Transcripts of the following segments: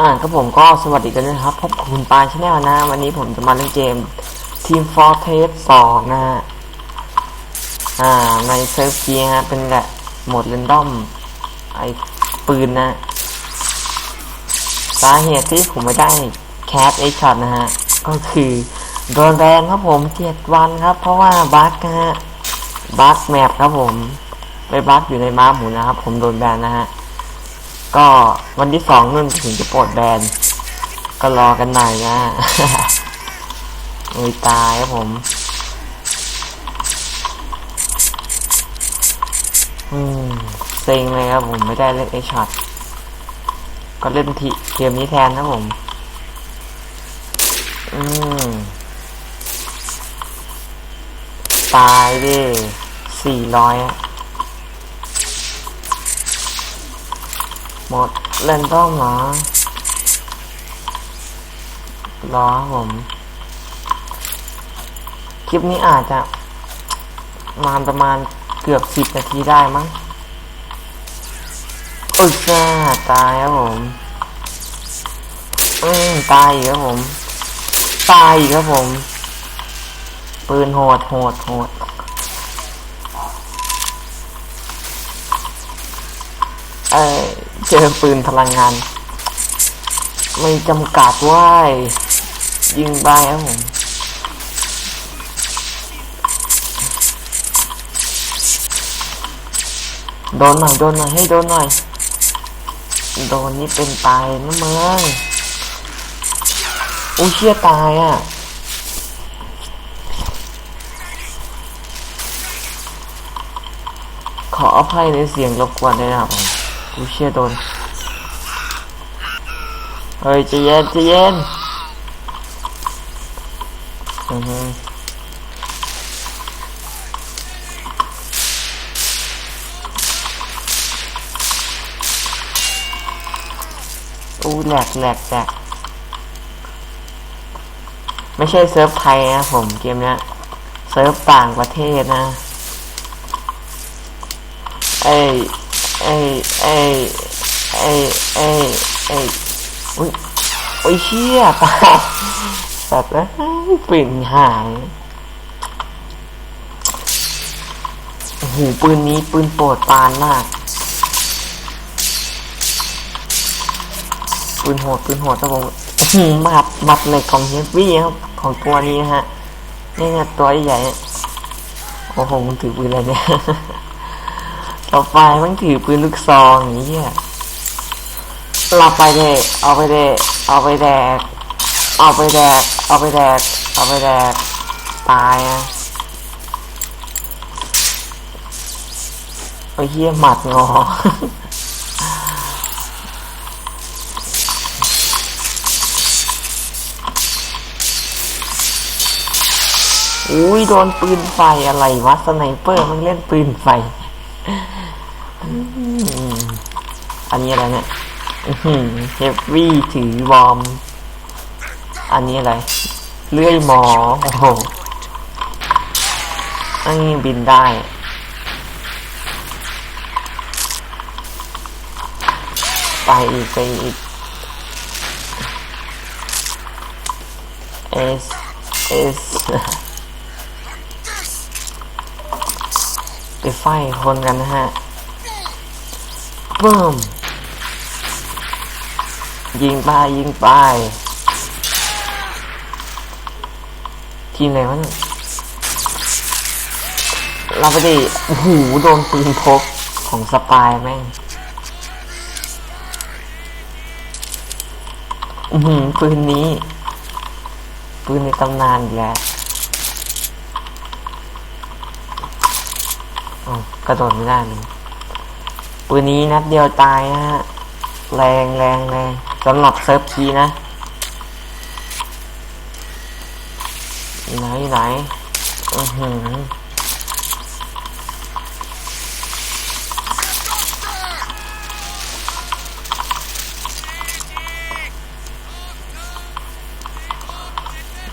อ่าครับผมก็สวัสดีกันนะครับพบกับคุณปานชาแนลนะ วันนี้ผมจะมาเล่นเกม Team Fortress 2 นะฮะอ่าในเซิร์ฟเกียร์ฮะเป็นแบบโหมดเรนดอมไอปืนนะสาเหตุที่ผมไม่ได้แคสไอช็อตนะฮะ ก็คือโดนแบนครับผมเจ็ดวันครับ เพราะว่าบั๊กนะฮะบั๊กแมปครับผม ไปบั๊กอยู่ในม้าหมุนนะครับ ผมโดนแบนนะฮะ ก็วันที่สองนุ่นถึงจะปลดแบน ก็รอกันหน่อยนะไม่ตายครับผมอืมเซ็งเลยครับผมไม่ได้เล่นไอช็อตก็เล่นทีเกมนี้แทนนะผม อืม ตายดิสี่ร้อยอะ หมดเล่นต้อมหรอรอผม คลิปนี้อาจจะมาประมาณเกือบสิบนาทีได้มั้งโอ้ยจ้าตายครับผม อืมตายอีกครับผม ตายอีกครับผม ปืนโหดโหดโหดเออ เจอปืนพลังงาน ไม่จำกัดว่ายยิงไปครับผมโดนหน่อยโดนหน่อยให้โดนหน่อยโดนนี่เป็นตายนะเมืองอุ้ยเชี่ยตายอะขออภัยในเสียงรบกวนด้วยนะครับผม กูเชื่อโดน เฮ้ยจะเย็นจะเย็นอือฮึอู้แหลกแหลกแหลกไม่ใช่เซิร์ฟไทยนะผมเกมเนี้ยเซิร์ฟต่างประเทศนะเอ้ย เอ้ยเอ้ยเอ้ยเอ้ยเอ้ยอุ้ยโอ้ยเชี่ยตายสัตว์นะปืนหายโอ้โหปืนนี้ปืนโปรดปานมาก ปืนโหดปืนโหดครับผมมัดมัดเหล็กของเฮฟวี่ครับ ของตัวนี้นะฮะนี่ไงตัวใหญ่โอ้โหมันถือปืนอะไรเนี่ย ต่อไปมันถือปืนลูกซองอย่างนี้ยเราไปเดะเอาไปเดะเอาไปแดก เอาไปแดก เอาไปแดก เอาไปแดก ตายอะไอ้เหี้ยหมัดงออุ้ยโดนปืนไฟอะไรวะสไนเปอร์มันเล่นปืนไฟ อันนี้อะไรเนี่ยเฮฟวี่ถือวอร์มอันนี้อะไร เลื่อยหมอ โอ้โหอันนี้บินได้ไปอีกไปอีก S S ไปไฟคนกันนะฮะ บึ้มยิงไปยิงไปทีมไหนวะเนี่ยเราไปดิโอ้โหโดนปืนพกของสปายแม่งอือหือปืนนี้ ปืนในตำนานอีกแล้วอ๋อกระโดดไม่ได้เลย ปืนนี้นัดเดียวตายนะฮะ แรงแรงแรงสำหรับเซิร์ฟคีนะ ไหนไหนอือหือ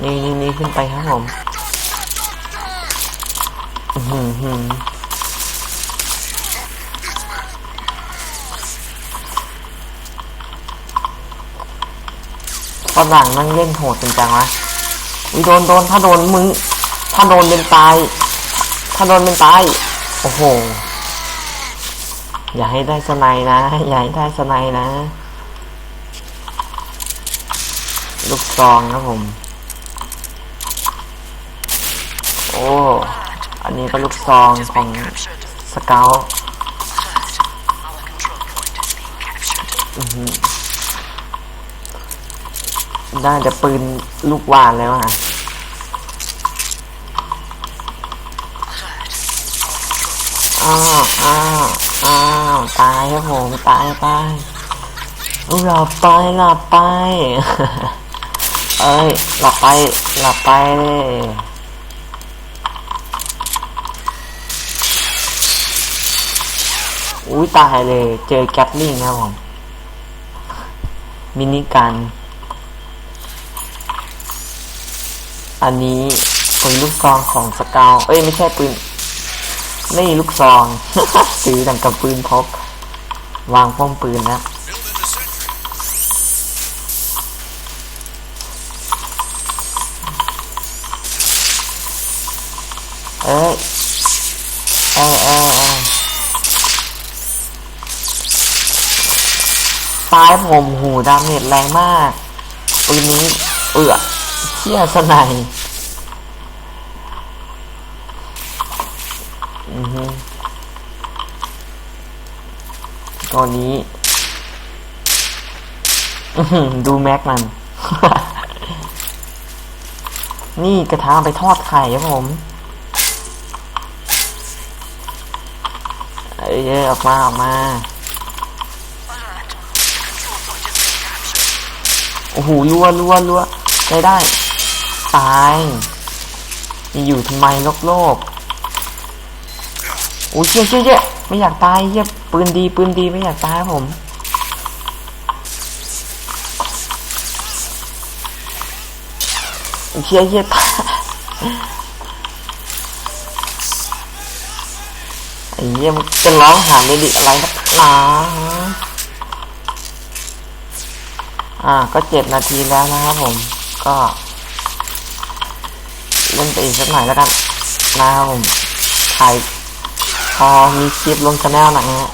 นี่นี่นี่ขึ้นไปครับผม อือหือ ฝรั่งนั่งเล่นโหดจริงจังวะอุ้ยโดนโดนถ้าโดนมึง ถ้าโดนเป็นตาย ถ้าโดนเป็นตาย โอ้โห อย่าให้ได้สไนด์นะ อย่าให้ได้สไนด์นะ ลูกซองนะผม โอ้ อันนี้ก็ลูกซองของสเกล Our control ได้แต่ปืนลูกวานแล้วอะอ้าวอ้าวอ้าวตายครับผมตายตายหลับไปหลับไป เอ้ยหลับไปหลับไปเลยอุ้ยตายเลย เจอแก๊ปลิงครับผม มินิกัน อันนี้ปืนลูกซองของสเกลเอ้ยไม่ใช่ปืนนี่ลูกซองซื้อดังกับปืนพก วางป้อมปืนแล้วเอ้ยเอ้ยเอ้ยเอ้ยตายผมหูดาเมจแรงมากปืนนี้เอือ เชี่ยสไนยอือฮึตัวนี้อือหือดูแม็กมัน นี่กระทะไปทอดไข่ครับผม เอ้ยออกมาออกมา โอ้โหรัวรัวรัวใช้ได้ ตายมีอยู่ทำไมโลกโลกโอ้ยเชี่ยเชี่ยเชี่ยไม่อยากตายเชี่ยปืนดีปืนดีไม่อยากตายผมเชี่ยเชี่ยตายไอ้เหี้ยมันจะร้องหาเมดิอะไรนักหนาอ่า ก็เจ็ดนาทีแล้วนะครับผม ก็ เล่นไปอีกสักหน่อยแล้วกันนะครับผมถ่ายพอมีคลิปลงชาแนลหนังฮะ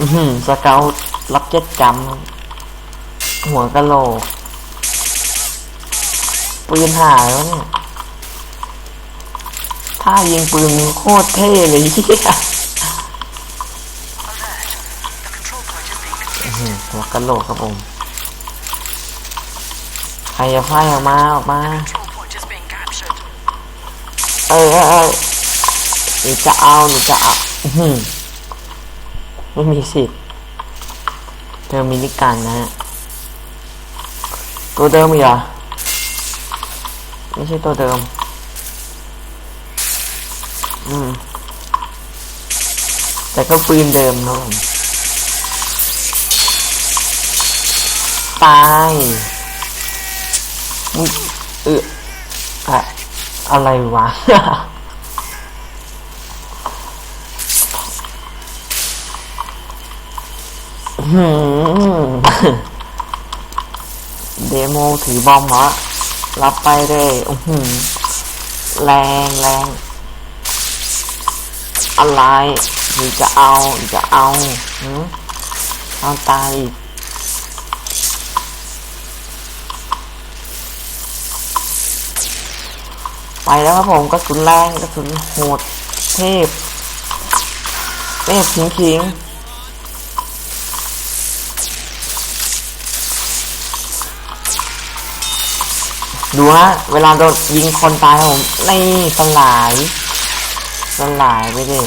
อือหือสเกลล็อกเก็ตจำหัวกะโหลกปืนหายแล้วเนี่ยถ้ายิงปืนโคตรเท่เลยเฮีย Alert. The control point is being อื้อหือหัวกะโหลกครับผม ใครจะไฟออกมาออกมา เอ้ยเอ้ยเอ้ยหนูจะเอาหนูจะเอาอื้อหือไม่มีสิทธิ์เจอมินิกันนะฮะตัวเดิมเหรอไม่ใช่ตัวเดิม อืม แต่ก็ปืนเดิมนะผมตาย เอออะอะไรวะ เดโมถือบอมเหรอรับไปเลยอื้อหือแรงแรงอะไรหรือจะเอาจะเอาหืมเอาตายอีก ไปแล้วครับผมกระสุนแรงกระสุนโหดเทพเทพขิงขิงดูฮะเวลาโดนยิงคนตายครับผมในสลายสลายไปดิ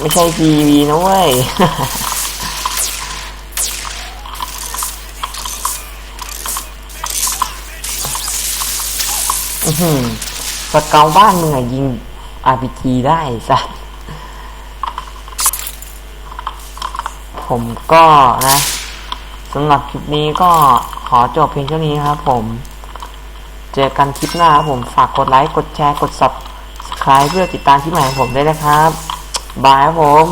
ไม่ใช่ทีวีนะเว้ย อือหือสเกาบ้านมึงอะยิง RPG ได้สัสผมก็นะสำหรับคลิปนี้ก็ขอจบเพียงเท่านี้ครับผม เจอกันคลิปหน้าครับผมฝากกดไลค์ กดแชร์ กด subscribe เพื่อติดตามคลิปใหม่ของผมด้วยนะครับ บายครับผม